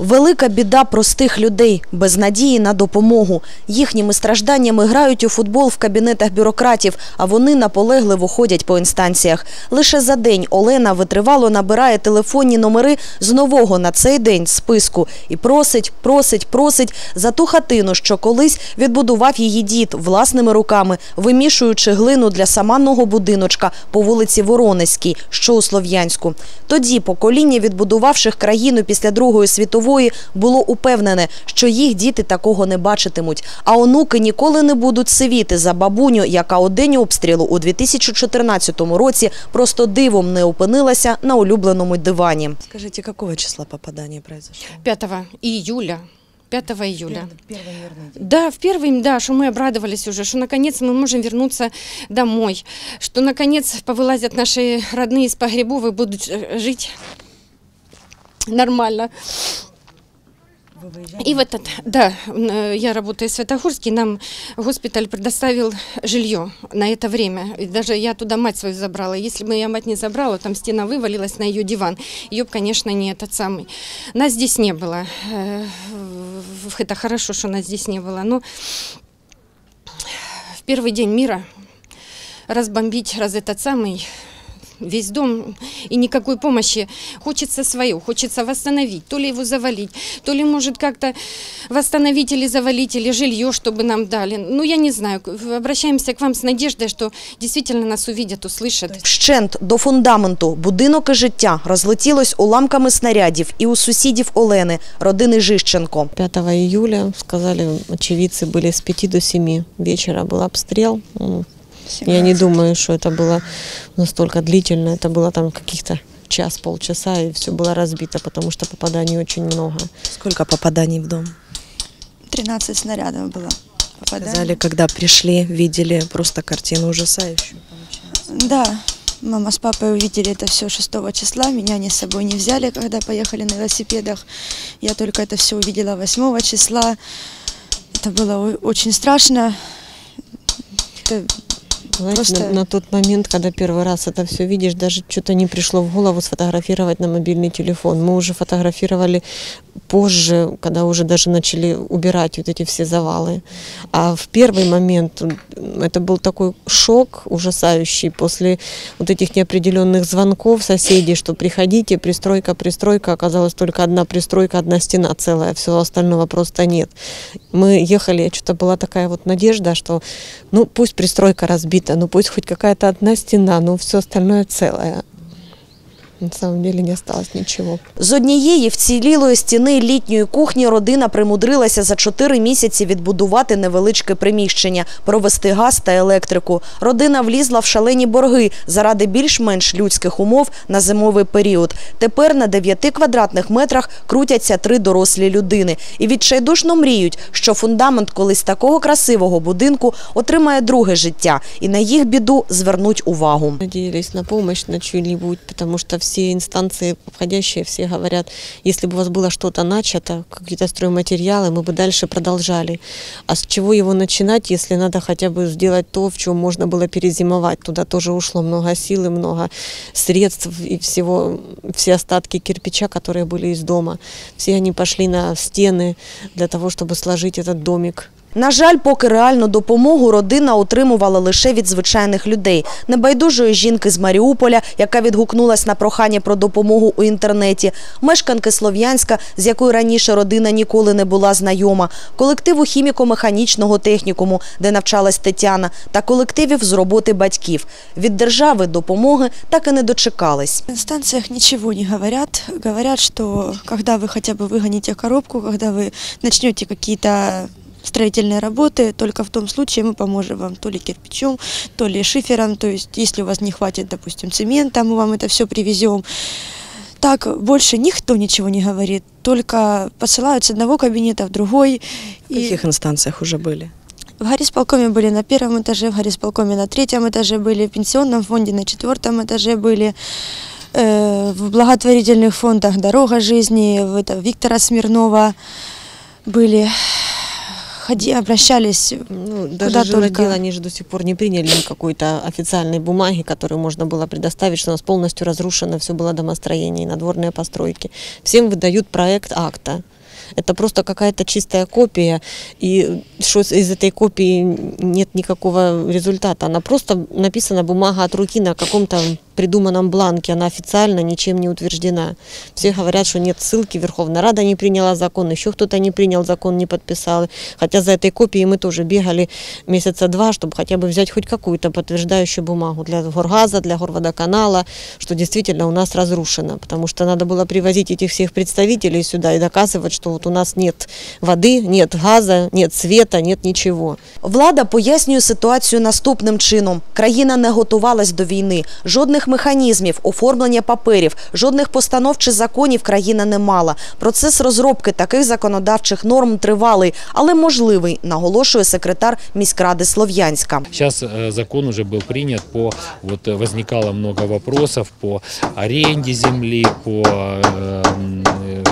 Велика біда простих людей без надії на допомогу. Їхніми стражданнями грають у футбол в кабінетах бюрократів, а вони наполегливо ходять по інстанціях. Лише за день Олена витривало набирає телефонні номери з нового на цей день списку і просить, просить, просить за ту хатину, що колись відбудував її дід власними руками, вимішуючи глину для саманного будиночка по вулиці Воронезькій, що у Слов'янську. Тоді покоління відбудувавших країну після Другої світової було упевнене, що їх діти такого не бачитимуть, а онуки ніколи не будуть сивіти за бабуню, яка у день обстрілу у 2014 році просто дивом не опинилася на улюбленому дивані. Скажите, какого числа попадание произошло? 5 июля. 5 июля. Да, в первый, да, что мы обрадовались уже, что наконец мы можем вернуться домой, что наконец повылазят наши родные из погребов и будут э, жить нормально. И в этот, да, м, я работаю в Святогорске, нам госпиталь предоставил жилье на это время. И даже я туда мать свою забрала. Если бы я мать не забрала, там стена вывалилась на ее диван. Ее, конечно, не этот самый. Нас здесь не было. Э, Это хорошо, что нас здесь не было. Но в первый день мира разбомбить раз этот самый весь дом и никакой помощи. Хочется свое, хочется восстановить. То ли его завалить, то ли может как-то восстановить или завалить, или жилье, чтобы нам дали. Ну, я не знаю. Обращаемся к вам с надеждой, что действительно нас увидят, услышат. Вщент до фундаменту будинок і життя розлетілось уламками снарядів і у сусідів Олени, родини Жищенко. 5 июля, сказали, очевидцы были с 5 до 7 вечера был обстрел. Ну, Я не думаю, что это было настолько длительно. Это было там каких-то час-полчаса, и все было разбито, потому что попаданий очень много. Сколько попаданий в дом? 13 снарядов было. попадание. Сказали, когда пришли, видели просто картину ужасающую. Да, мама с папой увидели это все 6 числа. Меня они с собой не взяли, когда поехали на велосипедах. Я только это все увидела 8 числа. Это было очень страшно. Это Знаете, Просто- на, на тот момент, когда первый раз это все видишь, даже что-то не пришло в голову сфотографировать на мобильный телефон. Мы уже фотографировали позже, когда уже даже начали убирать вот эти все завалы. А в первый момент это был такой шок ужасающий после вот этих неопределенных звонков соседей, что приходите, пристройка, пристройка. Оказалось только одна пристройка, одна стена целая, всего остального просто нет. Мы ехали, что-то была такая вот надежда, что ну пусть пристройка разбита, ну пусть хоть какая-то одна стена, но все остальное целое. На самом деле не осталось ничего. З однієї вцілілої стіни літньої кухні родина примудрилася за чотири місяці відбудувати невеличке приміщення, провести газ та електрику. Родина влізла в шалені борги заради більш-менш людських умов на зимовий період. Тепер на 9 квадратних метрах крутяться три дорослі людини і відчайдушно мріють, що фундамент колись такого красивого будинку отримає друге життя і на їх біду звернуть увагу. Надеялись на помощь, на чью-нибудь, потому что все инстанции входящие, все говорят, если бы у вас было что-то начато, какие-то стройматериалы, мы бы дальше продолжали. А с чего его начинать, если надо хотя бы сделать то, в чем можно было перезимовать? Туда тоже ушло много сил и много средств и всего, все остатки кирпича, которые были из дома. Все они пошли на стены для того, чтобы сложить этот домик. На жаль, поки реальну допомогу родина отримувала лише від звичайних людей. Небайдужої жінки з Маріуполя, яка відгукнулась на прохання про допомогу у інтернеті, мешканки Слов'янська, з якою раніше родина ніколи не була знайома, колективу хіміко-механічного технікуму, де навчалась Тетяна, та колективів з роботи батьків. Від держави допомоги так і не дочекались. В инстанциях ничего не говорят. Говорят, что когда вы хотя бы выгоните коробку, когда вы начнете какие-то строительные работы, только в том случае мы поможем вам то ли кирпичом, то ли шифером, то есть если у вас не хватит, допустим, цемента, мы вам это все привезем. Так больше никто ничего не говорит, только посылают с одного кабинета в другой. В каких инстанциях уже были? В горисполкоме были на первом этаже, в горисполкоме на третьем этаже были, в пенсионном фонде на четвертом этаже были, э, в благотворительных фондах «Дорога жизни», в это, Виктора Смирнова были, ходи, обращались Ну, Куда даже жило только. дело, они же до сих пор не приняли какой-то официальной бумаги, которую можно было предоставить, что у нас полностью разрушено все было домостроение и надворные постройки. Всем выдают проект акта. Это просто какая-то чистая копия, и что из этой копии нет никакого результата. Она просто написана бумага от руки на каком-то придуманном бланке, она официально ничем не утверждена. Все говорят, что нет ссылки, Верховная Рада не приняла закон, еще кто-то не принял закон, не подписал. Хотя за этой копией мы тоже бегали месяца два, чтобы хотя бы взять хоть какую-то подтверждающую бумагу для Горгаза, для Горводоканала, что действительно у нас разрушено. Потому что надо было привозить этих всех представителей сюда и доказывать, что вот у нас нет воды, нет газа, нет света, нет ничего. Влада пояснює ситуацію наступним чином: країна не готувалась до війни, жодних механізмів, оформлення паперів, жодних постанов чи законів країна не мала. Процес розробки таких законодавчих норм тривалий, але можливий, наголошує секретар міськради Слов'янська. Сейчас э, закон уже был принят по, вот э, возникало много вопросов по аренде земли, по э, м, э,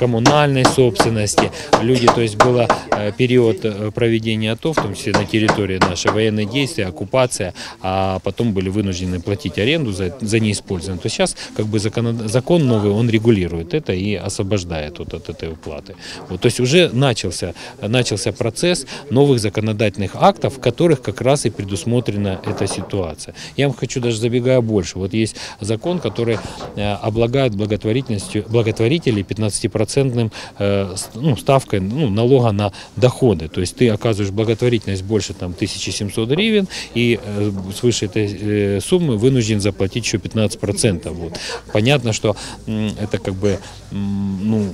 коммунальной собственности. Люди, то есть было э, период э, проведения АТО, в том числе на территории нашей, военные действия, оккупация, а потом были вынуждены платить аренду за, за неиспользование. То сейчас как бы закон, закон новый, он регулирует это и освобождает вот от этой уплаты. Вот, то есть уже начался, начался процесс новых законодательных актов, в которых как раз и предусмотрена эта ситуация. Я вам хочу даже забегая больше. Вот есть закон, который э, облагает благотворительностью благотворителей 15% э, с- ну, ставкой ну, налога на доходы. То есть ты оказываешь благотворительность больше там, 1700 гривен и э, свыше этой э, суммы вынужден заплатить еще 15%. Вот. Понятно, что это как бы ну,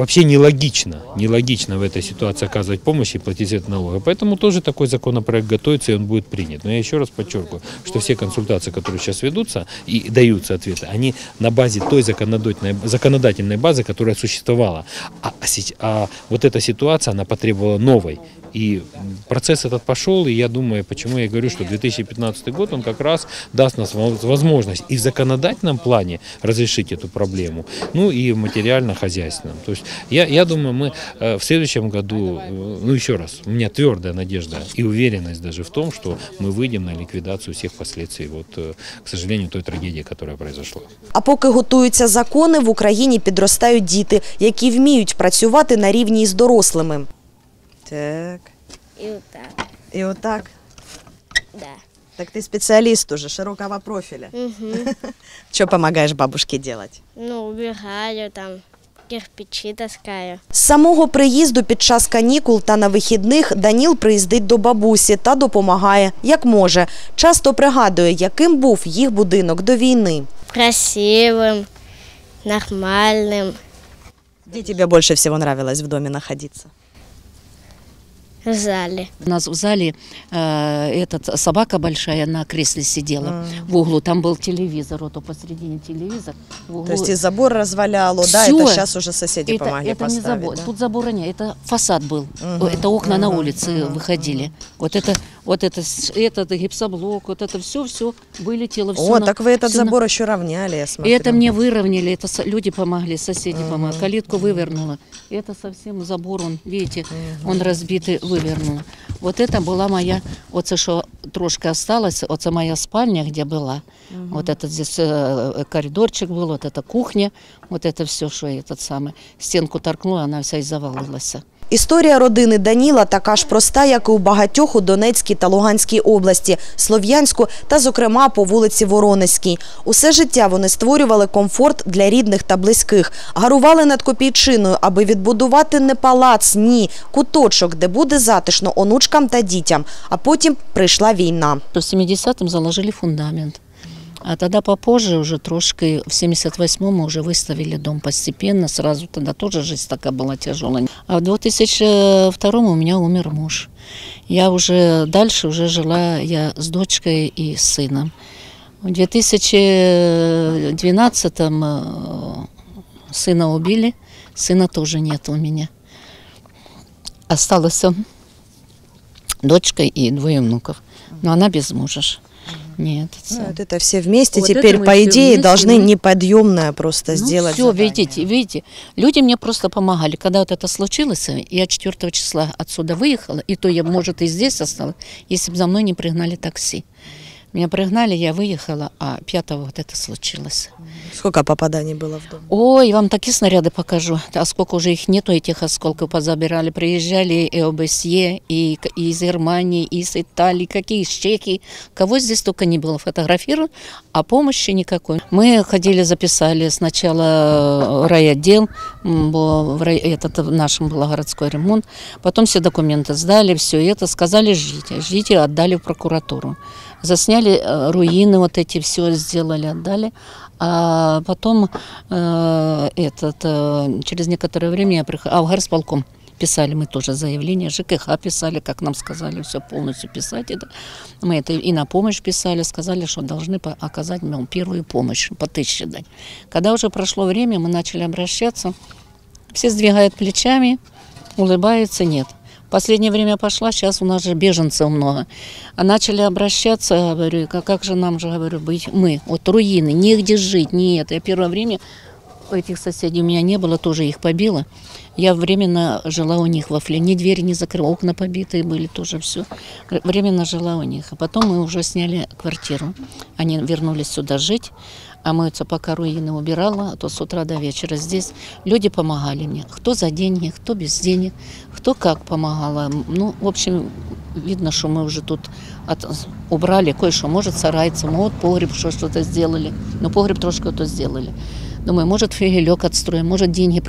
вообще нелогично, нелогично в этой ситуации оказывать помощь и платить этот налог. Поэтому тоже такой законопроект готовится и он будет принят. Но я еще раз подчеркиваю, что все консультации, которые сейчас ведутся и даются ответы, они на базе той законодательной, законодательной базы, которая существовала. А, сеч- а вот эта ситуация, она потребовала новой. И м, процесс этот пошел, и я думаю, почему я говорю, что 2015 год, он как раз даст нас воз- возможность и в законодательном плане разрешить эту проблему, ну и в материально-хозяйственном. То есть я, я думаю, мы э, в следующем году, э, ну еще раз, у меня твердая надежда и уверенность даже в том, что мы выйдем на ликвидацию всех последствий, вот, э, к сожалению, той трагедии, которая произошла. А поки готуються закони, в Україні підростають діти, які вміють працювати на рівні із дорослими. Так. И вот так, И вот так. да. Так ты специалист уже, широкого профиля. Что помогаешь бабушке делать? Ну, убегаю там, кирпичи таскаю. З самого приїзду під час канікул та на вихідних Даніл приїздить до бабусі та допомагає, як може. Часто пригадує, яким був їх будинок до війни. Красивым, нормальным, Где тебе больше всего нравилось в доме находиться? В зале. У нас в зале э, этот, собака большая на кресле сидела в углу. Там был телевизор, вот посередине телевизор. В углу. То есть и забор разваляло, да? Всё. Это сейчас уже соседи это, помогли это не поставить, забор, да? тут забора нет, это фасад был, это окна на улице выходили. Вот это, вот это, с- этот гипсоблок, вот это все, все вылетело. Все О, так вы этот забор еще равняли, я И смотрю. это мне выровняли, это со- люди помогли, соседи помогли. Калитку вывернула. Это совсем забор, он, видите, он разбитый, вывернула. Вот это была моя, вот це, что трошки осталось, вот это моя спальня, где была. Вот это здесь э, коридорчик был, вот это кухня, вот это все, что этот самый. Стенку торкнула, она вся и завалилась. Історія родини Даніла така ж проста, як і у багатьох у Донецькій та Луганській області, Слов'янську та, зокрема, по вулиці Воронезькій. Усе життя вони створювали комфорт для рідних та близьких, гарували над копійчиною, аби відбудувати не палац, ні, куточок, де буде затишно онучкам та дітям. А потім прийшла війна. В 70-м заложили фундамент. А тогда попозже, уже трошки, в 78-м мы уже выставили дом постепенно, сразу тогда тоже жизнь такая была тяжелая. А в 2002 у меня умер муж. Я уже дальше уже жила я с дочкой и с сыном. В 2012-м э, сына убили, сына тоже нет у меня. Осталась дочка и двое внуков. Но она без мужа. Нет. Ну, вот это все вместе Вот теперь, по идее, вместе, должны мы- неподъемное просто сделать все, задание. видите, видите, люди мне просто помогали. Когда вот это случилось, я 4 числа отсюда выехала, и то я, может, и здесь осталась, если бы за мной не пригнали такси. Меня пригнали, я выехала, а 5 вот это случилось. Сколько попаданий было в дом? Ой, вам такие снаряды покажу. А сколько уже их нету, этих осколков позабирали. Приезжали и ОБСЕ, и, и из Германии, и из Италии, какие из Чехии. Кого здесь только не было фотографировано, а помощи никакой. Мы ходили, записали сначала райотдел, м, бо в рай- этот в нашем был городской ремонт. Потом все документы сдали, все это, сказали ждите. Ждите, отдали в прокуратуру. Засняли э, руины, вот эти все сделали, отдали. А потом э, этот, э, через некоторое время я приходила, а в горсполком писали мы тоже заявление, ЖКХ писали, как нам сказали, все полностью писать это. Мы это и на помощь писали, сказали, что должны оказать ну, первую помощь, по тысяче дать. Когда уже прошло время, мы начали обращаться, все сдвигают плечами, улыбаются, нет. Последнее время пошла, сейчас у нас же беженцев много. А начали обращаться, говорю, как, как же нам же, говорю, быть мы? Вот руины, негде жить, нет. Я первое время этих соседей у меня не было, тоже их побило. Я временно жила у них во фле, ни двери не закрыла, окна побитые были, тоже все. Временно жила у них. А потом мы уже сняли квартиру. Они вернулись сюда жить. А мыться пока руины убирала, а то с утра до вечера здесь люди помогали мне. Кто за деньги, кто без денег, кто как помогала. Ну, в общем, видно, что мы уже тут от, убрали кое-что. Может, сарайцы, может, погреб что- что-то сделали. Но погреб трошки то сделали. Думаю, может, фигелек отстроим, может, деньги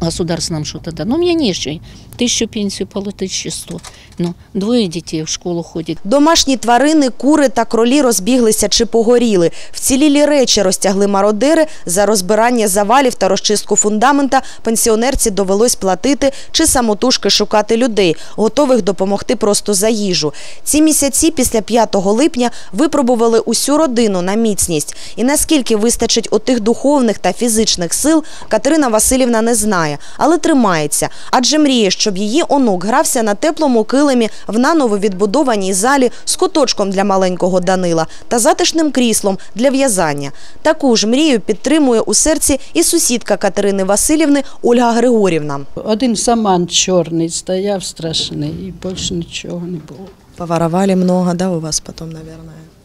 государство нам что-то даст. Но у меня не еще. Тысячу пенсию получить, тысячу сто. Ну, двое детей в школу ходять. Домашні тварини, кури та кролі розбіглися чи погоріли. Вцілілі речі розтягли мародери. За розбирання завалів та розчистку фундамента пенсіонерці довелось платити чи самотужки шукати людей, готових допомогти просто за їжу. Ці місяці після 5 липня випробували усю родину на міцність. І наскільки вистачить отих духовних та фізичних сил, Катерина Васильівна не знає, але тримається. Адже мріє, щоб її онук грався на теплому килимі в наново відбудованій залі з куточком для маленького Данила та затишним кріслом для в'язання. Таку ж мрію підтримує у серці і сусідка Катерини Васильівни Ольга Григорівна. Один саман чорний стояв страшний, і більше нічого не було. Поворовали много, да, у вас потом, наверное?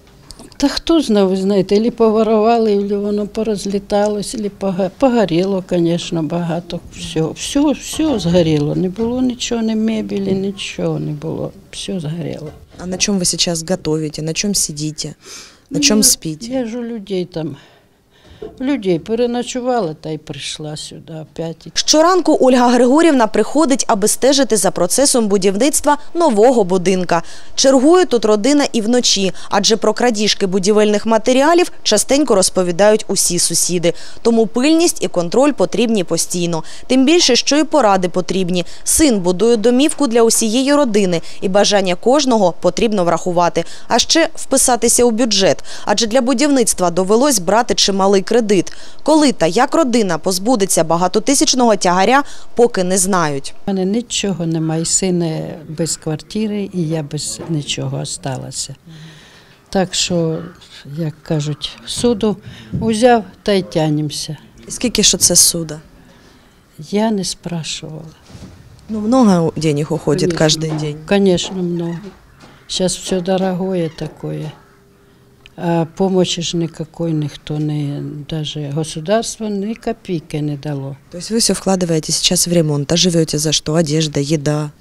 Та хто знає, ви знаєте, або поворували, або воно порозліталось, або пога- погоріло, звісно, багато. Все, все, все згоріло. Не було нічого, ні мебелі, нічого не було. Все згоріло. А на чем вы сейчас готовите? На чем сидите? На чем Ну, спите? Я ж у людей там, у Людей переночувала та й прийшла сюди опять. Щоранку Ольга Григорівна приходить, аби стежити за процесом будівництва нового будинка. Чергує тут родина і вночі, адже про крадіжки будівельних матеріалів частенько розповідають усі сусіди. Тому пильність і контроль потрібні постійно. Тим більше, що і поради потрібні. Син будує домівку для усієї родини, і бажання кожного потрібно врахувати. А ще вписатися у бюджет, адже для будівництва довелось брати чималий кредит. Коли та як родина позбудеться багатотисячного тягаря, поки не знають. У мене нічого немає, і син без квартири, і я без нічого осталася. Так що, як кажуть, суду узяв та й тянемося. И сколько ж це суда? Я не спрашивала. Ну, много денег уходит Конечно, каждый день. Конечно, много. Сейчас все дорогое такое. Помощи ж никакой никто не, даже государство ни копейки не дало. То есть вы все вкладываете сейчас в ремонт, а живете за что? Одежда, еда.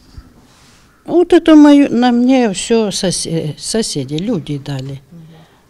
Вот это мою, на мне все соседи, соседи, люди дали.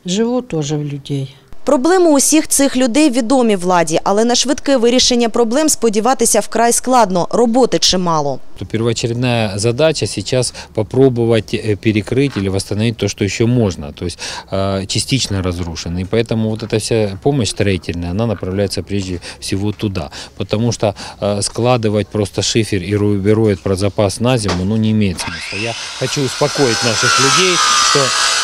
Живу тоже в людей. Проблеми усіх цих людей відомі владі, але на швидке вирішення проблем сподіватися вкрай складно, роботи чимало. То первоочередная задача сейчас попробовать э, перекрыть или восстановить то, что еще можно, то есть э, частично разрушено. И поэтому вот эта вся помощь строительная, она направляется прежде всего туда. Потому что э, складывать просто шифер и рубероид про запас на зиму, ну, не имеет смысла. Я хочу успокоить наших людей, что э,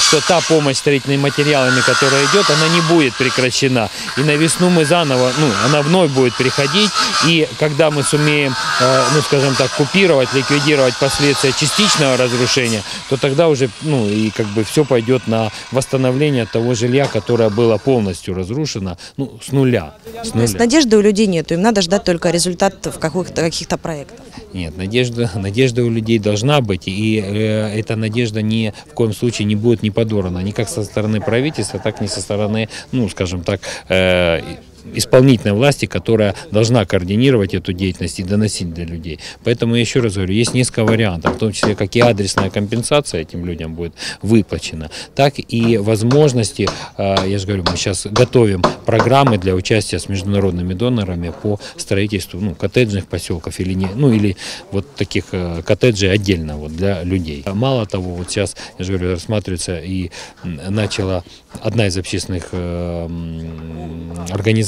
что та помощь строительными материалами, которая идет, она не будет прекращена. И на весну мы заново, ну, она вновь будет приходить. И когда мы сумеем, э, ну, скажем так, купировать, ликвидировать последствия частичного разрушения, то тогда уже, ну, и как бы все пойдет на восстановление того жилья, которое было полностью разрушено, ну, с нуля. С То есть нуля. надежды у людей нет, им надо ждать только результат в каких-то каких-то проектах. Нет, надежда, надежда у людей должна быть, и э, эта надежда ни в коем случае не будет не подорвана, ни как со стороны правительства, так и со стороны, ну, скажем так, э, исполнительной власти, которая должна координировать эту деятельность и доносить до людей. Поэтому я еще раз говорю, есть несколько вариантов, в том числе как и адресная компенсация этим людям будет выплачена, так и возможности, э, я же говорю, мы сейчас готовим программы для участия с международными донорами по строительству ну, коттеджных поселков или не, ну или вот таких э, коттеджей отдельно вот для людей. Мало того, вот сейчас, я же говорю, рассматривается и начала одна из общественных э,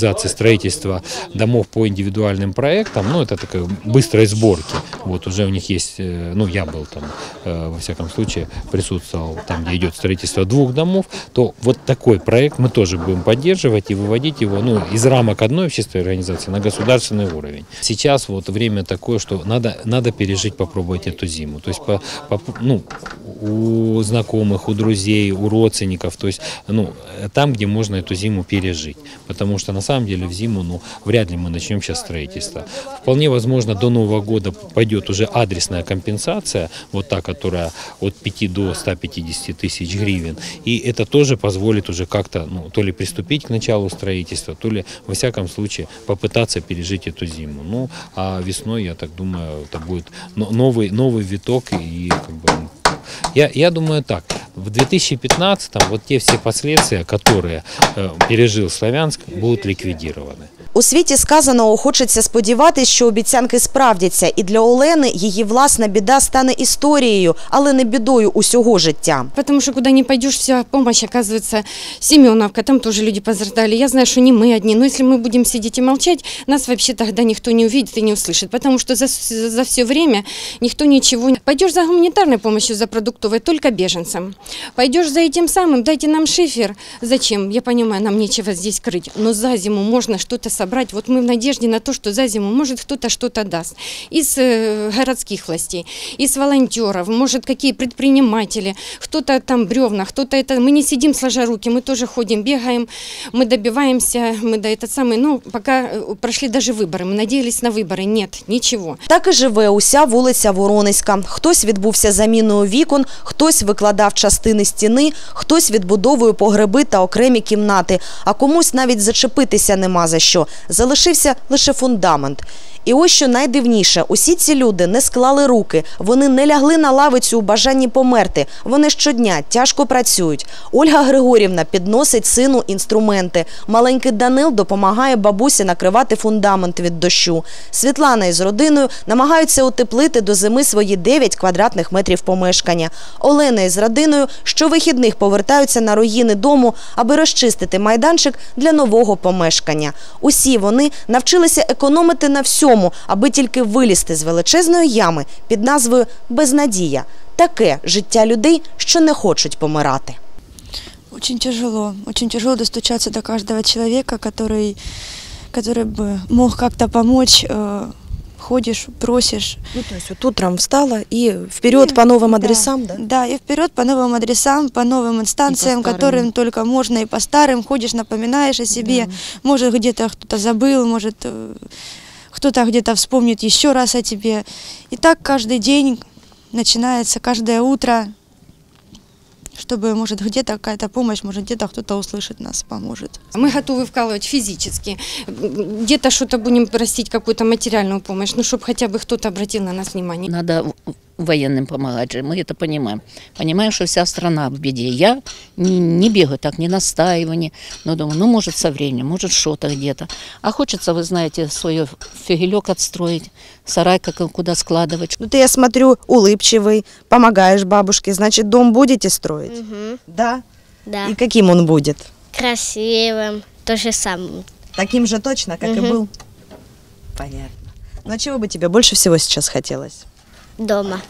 м, организаций строительства домов по индивидуальным проектам, ну это такая быстрой сборки. Вот уже у них есть, э, ну я был там, э, во всяком случае, присутствовал там, где идет строительство двух домов, то вот такой проект мы тоже будем поддерживать и выводить его ну, из рамок одной общественной организации на государственный уровень. Сейчас вот время такое, что надо, надо пережить, попробовать эту зиму. То есть по, по- ну, у знакомых, у друзей, у родственников, то есть ну, там, где можно эту зиму пережить. Потому что на самом деле в зиму ну, вряд ли мы начнем сейчас строительство. Вполне возможно, до Нового года пойдет уже адресная компенсация, вот та, которая от 5 до 150 тысяч гривен. И это тоже позволит уже как-то, ну, то ли приступить к началу строительства, то ли, во всяком случае, попытаться пережить эту зиму. Ну, а весной, я так думаю, это будет но- новый, новый виток и как бы я, я думаю так, в 2015 вот те все последствия, которые э, пережил Славянск, будут ликвидированы. У світі сказаного хочеться сподіватись, що обіцянки справдяться, і для Олени її власна біда стане історією, але не бідою усього життя. Потому что куда ни пойдешь, вся помощь оказывается Семеновка, там тоже люди пострадали. Я знаю, что не мы одни, но если мы будем сидеть и молчать, нас вообще тогда никто не увидит и не услышит, потому что за, с- за все время никто ничего не... Пойдешь за гуманитарной помощью, за продуктовой, только беженцам. Пойдешь за этим самым, дайте нам шифер. Зачем? Я понимаю, нам нечего здесь крыть, но за зиму можно что-то собрать. Вот мы в надежде на то, что за зиму, может, кто-то что-то даст. Из э, городских властей, из волонтеров, может, какие предприниматели, кто-то там бревна, кто-то это... Мы не сидим сложа руки, мы тоже ходим, бегаем, мы добиваемся, мы до этот самый... Ну, пока э, прошли даже выборы, мы надеялись на выборы, нет, ничего. Так і живе уся вулиця Воронезька. Хтось відбувся заміною вікон, хтось викладав частини стіни, хтось відбудовує погреби та окремі кімнати, а комусь навіть зачепитися нема за що. Залишився лише фундамент. І ось що найдивніше, усі ці люди не склали руки, вони не лягли на лавицю у бажанні померти. Вони щодня тяжко працюють. Ольга Григорівна підносить сину інструменти. Маленький Данил допомагає бабусі накривати фундамент від дощу. Світлана із родиною намагаються утеплити до зими свої 9 квадратних метрів помешкання. Олена із родиною щовихідних повертаються на руїни дому, аби розчистити майданчик для нового помешкання. Усі вони навчилися економити на всьому, аби тільки вилізти з величезної ями під назвою Безнадія. Таке життя людей, що не хочуть помирати. Очень тяжело, очень тяжело достучаться до каждого человека, который, который бы мог как-то помочь. э, Ходишь, просишь. Ну, то есть вот утром встала и вперед по новым Да, адресам, да? Да, и вперед по новым адресам, по новым инстанциям, старым. которым только можно, и по старым ходишь, напоминаешь о себе. Может, где-то кто-то забыл, может, э, кто-то где-то вспомнит еще раз о тебе. И так каждый день начинается, каждое утро, чтобы, может, где-то какая-то помощь, может, где-то кто-то услышит нас, поможет. Мы готовы вкалывать физически. Где-то что-то будем просить, какую-то материальную помощь, ну, чтобы хотя бы кто-то обратил на нас внимание. Надо военным помогать же, мы это понимаем. Понимаем, что вся страна в беде. Я не, не бегаю так, не настаиваю, не, но думаю, ну, может, со временем, может, что-то где-то. А хочется, вы знаете, свой фигелек отстроить, сарай как, куда складывать. Ну, ты, я смотрю, улыбчивый, помогаешь бабушке, значит, дом будете строить? Мгм. Да? Да. И каким он будет? Красивым. То же самое. Таким же точно, как и Мгм. был? Понятно. Ну, а чего бы тебе больше всего сейчас хотелось? doma.